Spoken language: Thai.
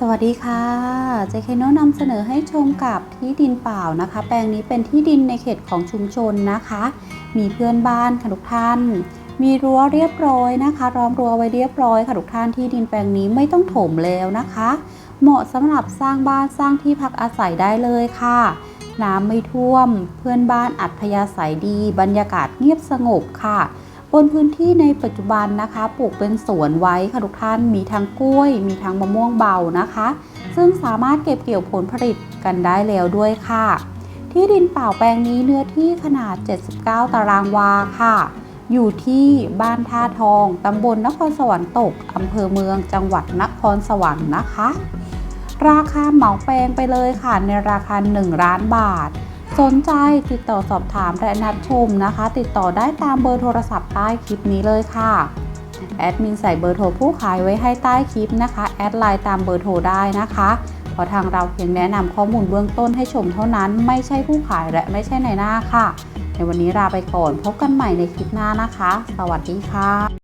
สวัสดีค่ะ เจคโนนำเสนอให้ชมกับที่ดินเปล่านะคะ แปลงนี้เป็นที่ดินในเขตของชุมชนนะคะ มีเพื่อนบ้านค่ะทุกท่าน มีรั้วเรียบร้อยนะคะล้อมรั้วไว้เรียบร้อยค่ะทุกท่านที่ดินแปลงนี้ไม่ต้องถมแล้วนะคะ เหมาะสำหรับสร้างบ้านสร้างที่พักอาศัยได้เลยค่ะ น้ำไม่ท่วม เพื่อนบ้านอัธยาศัยดี บรรยากาศเงียบสงบค่ะ นพื้นที่ในปัจจุบันนะคะ ปลูกเป็นสวนไว้ค่ะทุกท่านมีทั้งกล้วย มีทั้งมะม่วงเบานะคะ ซึ่งสามารถเก็บเกี่ยวผลผลิตกันได้แล้วด้วยค่ะ ที่ดินเปล่าแปลงนี้เนื้อที่ขนาด 79 ตารางวาค่ะ อยู่ที่บ้านท่าทองตำบลนครสวรรค์ตกอำเภอเมืองจังหวัดนครสวรรค์นะคะ ราคาเหมาแปลงไปเลยค่ะในราคา 1 ล้านบาท สนใจติดต่อสอบถามและนัดชมนะคะ ติดต่อได้ตามเบอร์โทรศัพท์ใต้คลิปนี้เลยค่ะแอดมินใส่เบอร์โทรผู้ขายไว้ให้ใต้คลิปนะคะ แอดไลน์ตามเบอร์โทรได้นะคะเพราะทางเราเพียงแนะนำข้อมูลเบื้องต้นให้ชมเท่านั้น ไม่ใช่ผู้ขายและไม่ใช่ในหน้าค่ะ ในวันนี้ลาไปก่อนพบกันใหม่ในคลิปหน้านะคะ สวัสดีค่ะ